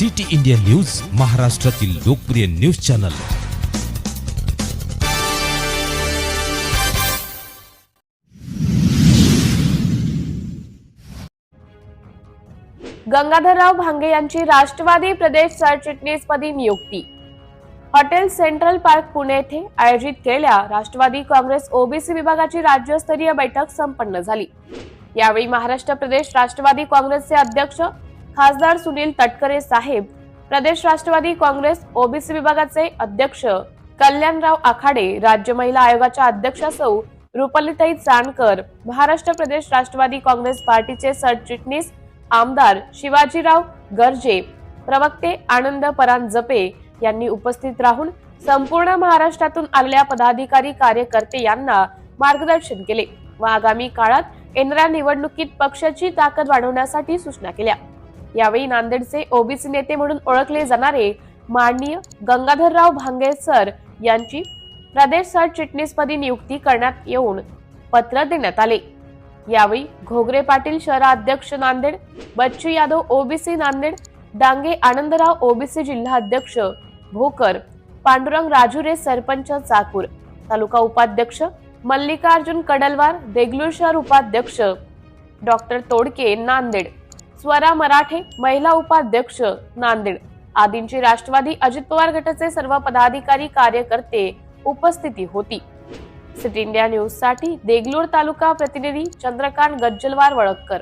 City India news महाराष्ट्रातील लोकप्रिय news channel. Gangadharrao भांगे यांची राष्ट्रवादी प्रदेश सरचिटणीसपदी नियुक्ती. हॉटेल सेंट्रल पार्क पुणे येथे आयोजित केलेल्या राष्ट्रवादी काँग्रेस ओबीसी विभागाची राज्यस्तरीय बैठक संपन्न झाली. यावेळी महाराष्ट्र प्रदेश राष्ट्रवादी काँग्रेसचे अध्यक्ष खासदार सुनील तटकरे साहेब प्रदेश राष्ट्रवादी काँग्रेस ओबीसी विभागाचे अध्यक्ष कल्याणराव आखाडे राज्य महिला आयोगाच्या अध्यक्षा सौ रुपलीताई चानकर महाराष्ट्र प्रदेश राष्ट्रवादी काँग्रेस पार्टीचे सरचिटणीस आमदार शिवाजीराव गर्जे प्रवक्ते आनंद परांजपे यांनी उपस्थित राहून संपूर्ण महाराष्ट्रातून आलेल्या पदाधिकारी कार्यकर्ते यांना मार्गदर्शन केले. व आगामी काळात येणाऱ्या निवडणुकीत पक्षाची ताकद वाढवण्यासाठी सूचना केल्या. यावेळी नांदेडचे ओबीसी नेते म्हणून ओळखले जाणारे माननीय गंगाधरराव भांगे सर यांची प्रदेश सरचिटणीसपदी नियुक्ती करण्यात येऊन पत्र देण्यात आले. यावेळी घोगरे पाटील शहराध्यक्ष नांदेड बच्चू यादव ओबीसी नांदेड डांगे आनंदराव ओबीसी जिल्हाध्यक्ष भोकर पांडुरंग राजुरे सरपंच चाकूर तालुका उपाध्यक्ष मल्लिकार्जुन कडलवार देगलूर शहर उपाध्यक्ष डॉक्टर तोडके नांदेड. स्वरा मराठे महिला उपाध्यक्ष नांदेड. आदींची राष्ट्रवादी अजित पवार गटाचे सर्व पदाधिकारी कार्यकर्ते उपस्थिती होती. सिटी इंडिया न्यूजसाठी देगलूर तालुका प्रतिनिधी चंद्रकांत गज्जलवार वळक्कर.